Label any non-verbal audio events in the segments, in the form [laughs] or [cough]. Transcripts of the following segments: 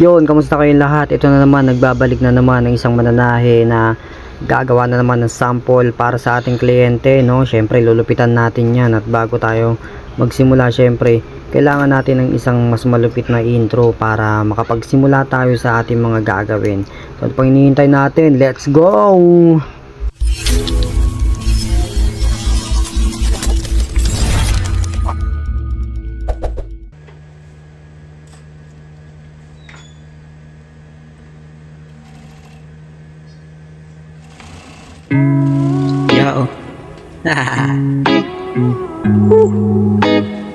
Yun, kamusta kayong lahat? Ito na naman, nagbabalik na naman ng isang mananahe na gagawa na naman ng sample para sa ating kliyente, no? Syempre, lulupitan natin yan at bago tayo magsimula, syempre, kailangan natin ng isang mas malupit na intro para makapagsimula tayo sa ating mga gagawin. So, ano pang hinihintay natin? Let's go! [laughs]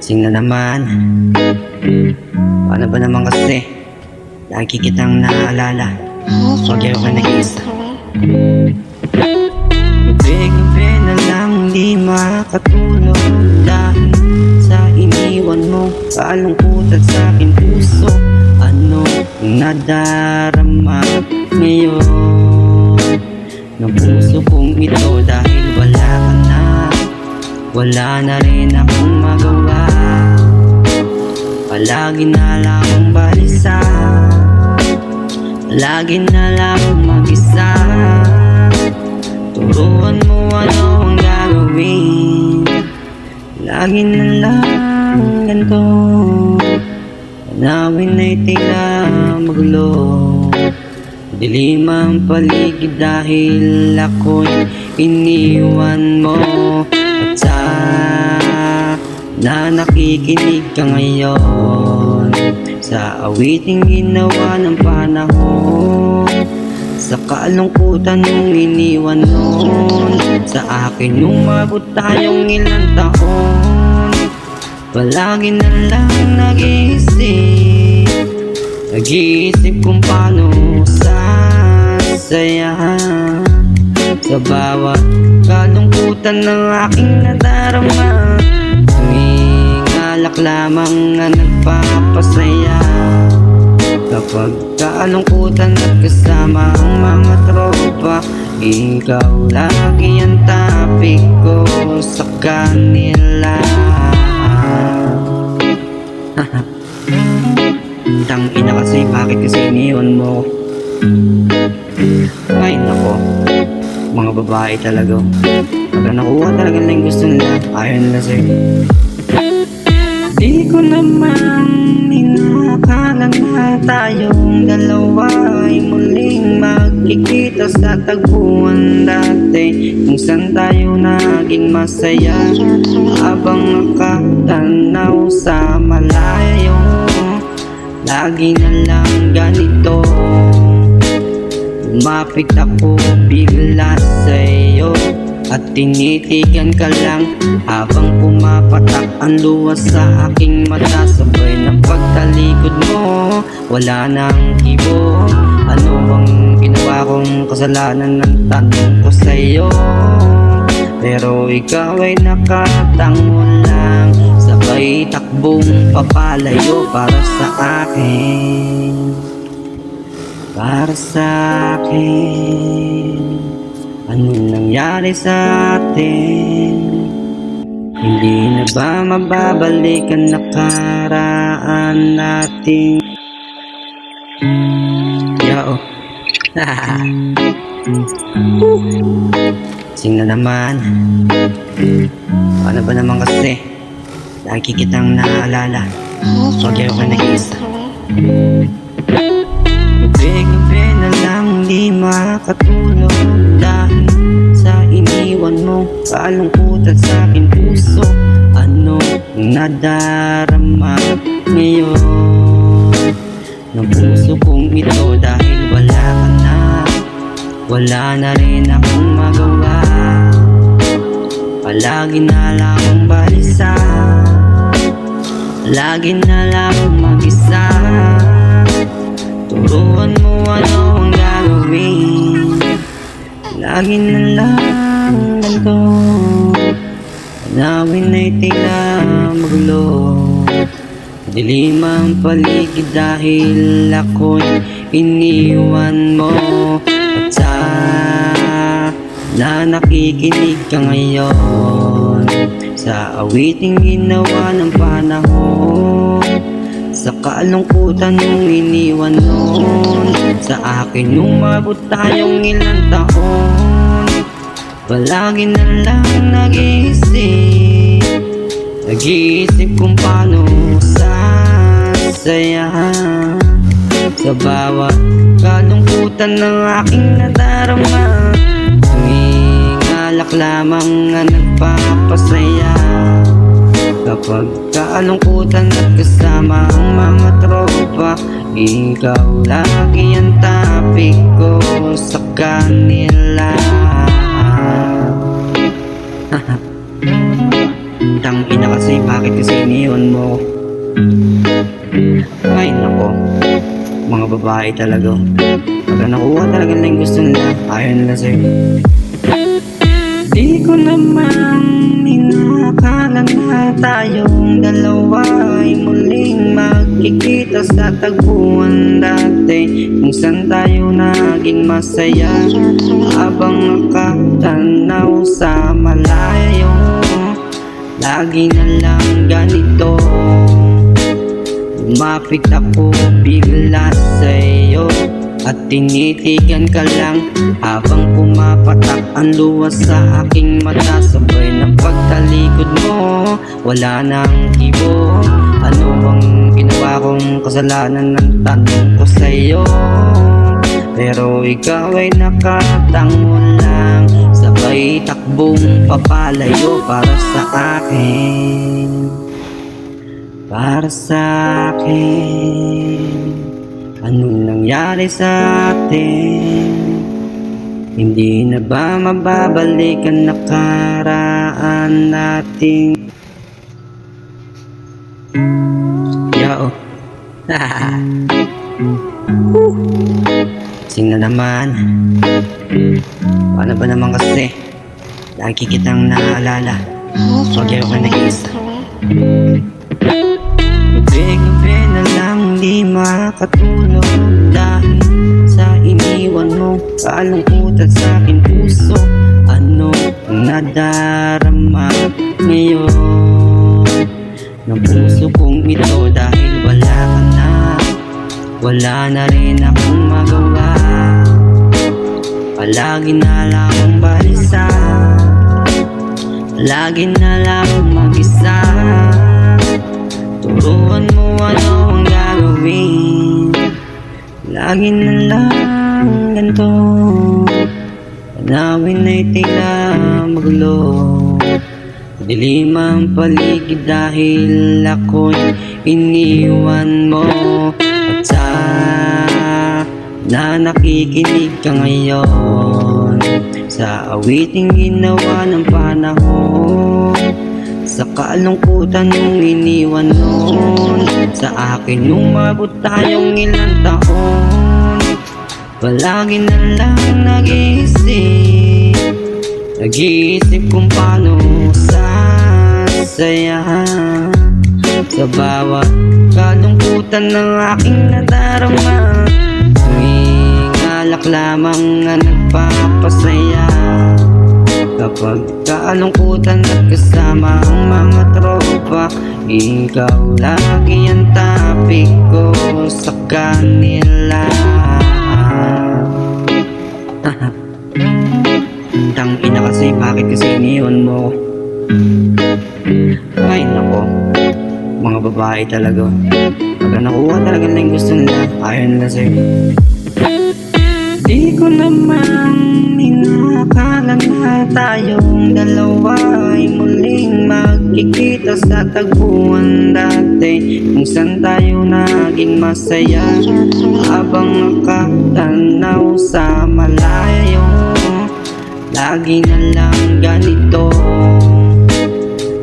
Sing na naman. Paano ba naman kasi? Lagi kitang naaalala. Kayo ka nag-iisa. Gabi-gabi na lang di makatulog Dahil sa iniwan mo Kalungkutan sa aking puso Ano nadarama ngayon ng puso kong ito dahil Wala na rin akong magawa. Palagi na lang akong balisa. Lagi na lang akong mag-isa. Turuan mo ano ang gagawin. Lagi na lang ganito. Tanawin ay tila magulo Dilim ang paligid dahil ako'y iniwan mo na nakikinig ka ngayon Sa awiting ginawa ng panahon. Sa kalungkutan mong iniwan noon Sa akin nung mabot tayong ilang taon. Palagi na lang nag-iisip Nag-iisip kung paano sasaya Sa bawat kalungkutan ng aking nadarama lamang ang nagpapasaya Kapag kalungkutan at kasama ang mga tropa Ikaw lagi ang topic ko sa kanila [laughs] Tang ina kasi, bakit kasi iniwan mo? Ay, nako. Mga babae talaga. Pagka nakuha talaga nila yung gusto nila, ayaw nila sa'yo. Ko naman inakala na tayong dalawa. Ay muling magkikita sa tagpuan dati. Kung saan tayo naging masaya. Habang nakatanaw sa malayo Lagi na lang ganito. Lumapit ako bigla sa'yo At tinitigan ka lang Habang pumapatak ang luwas sa aking mata. Sabay ng pagtalikod mo Wala nang kibo Ano bang ginawa kong kasalanan ng tanong ko sa'yo? Pero ikaw ay nakatango lang Sabay takbong papalayo para sa akin. Para sa akin Anong nangyari sa atin? Hindi na ba mababalik ang nakaraan natin? Yo. [laughs] Sing na naman. Paano ba naman kasi? Lagi kitang naaalala. Huwag kayo ka nag-iisa. Makatulog Dahil sa iniwan mo Kalungkutan sa aking puso Ano nadarama ngayon? Ng puso kong ito dahil wala ka na Wala na rin akong magawa. Palagi na lang akong balisa Lagi na lang akong mag-isa. Turuan Lagi na lang ganito Tanawin ay tila magulo Dilim ang paligid dahil ako'y iniwan mo. At sa na nakikinig ka ngayon Sa awiting ginawa ng panahon Sa kalungkutan yung iniwan noon Sa akin nung mabot tayong ilang taon Palagi na lang nag-iisip. Nag-iisip kung paano sasaya Sa bawat kalungkutan ng aking nadarama Tuwing alak lamang ang nagpapasaya. Kapag kalungkutan at kasama ang mga tropa Ikaw lagi ang topic ko sa kanila [laughs] Tang ina kasi bakit kasi iniwan mo? Ay nako. Mga babae talaga. Pag nakuha talaga nila yung gusto nila. Ayaw nila sa'yo ko naman inakala na tayong dalawa. Ay muling magkikita sa tagpuan dati. Kung saan tayo naging masaya Habang nakatanaw sa malayo. Lagi na lang ganito. Lumapit ako bigla sa'yo At tinitigan ka lang Habang pumapatak ang luwas sa aking mata. Sabay ng pagtalikod mo Wala nang kibo Ano bang ginawa kong kasalanan ng tanong ko sa'yo? Pero ikaw ay nakatango lang Sabay takbong papalayo para sa akin. Para sa akin Anong nangyari sa atin? Hindi na ba mababalik ang nakaraan nating Yo. [laughs] Sing na naman. Paano ba naman kasi? Lagi kitang naalala. Huwag ayaw ka nag-iisa Gabi-gabi na lang di makatulog Dahil sa iniwan mo Kalungkutan sa aking puso. Ano nadarama ngayon? Ng puso kong ito dahil wala ka na. Wala na rin akong magawa. Palagi na lang akong balisa Palagi na lang akong mag-isa. Turuan mo ano ang gagawin Lagi na lang ganito. Panawin ay tila magulo Dilim ang paligid dahil ako'y iniwan mo. At sa na nakikinig ka ngayon Sa awiting ginawa ng panahon sa kalungkutan yung iniwan noon Sa akin nung mabot tayong ilang taon. Palagi na lang nag-iisip Nag-iisip kung paano sasaya Sa bawat kalungkutan ng aking nadarama Tuwing alak lamang ang nagpapasaya Kapag kalungkutan at kasama ang mga tropa Ikaw lagi ang topic ko sa kanila. [laughs] Tang ina kasi bakit kasi iniwan mo? Ay nako. Mga babae talaga. Pag nakuha talaga nila yung gusto nila Ayaw nila sa'yo Di ko naman inakala na tayong dalawa ay muling magkikita sa tagpuan dati. Kung saan tayo naging masaya Habang nakatanaw sa malayo. Lagi na lang ganito.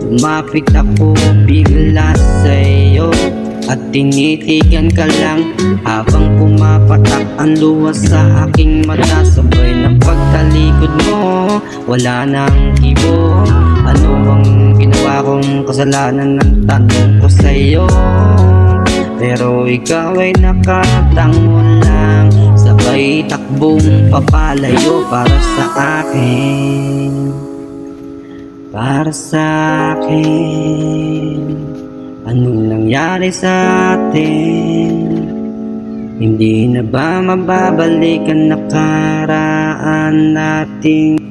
Lumapit ako bigla sa'yo At tinitigan ka lang Habang pumapatak ang luwas sa aking mata. Sabay ng pagtalikod mo Wala nang kibo Ano bang ginawa kong kasalanan ng tanong ko sa'yo? Pero ikaw ay nakatango lang Sabay takbong papalayo para sa akin. Para sa akin Anong nangyari sa atin? Hindi na ba mababalik ang nakaraan nating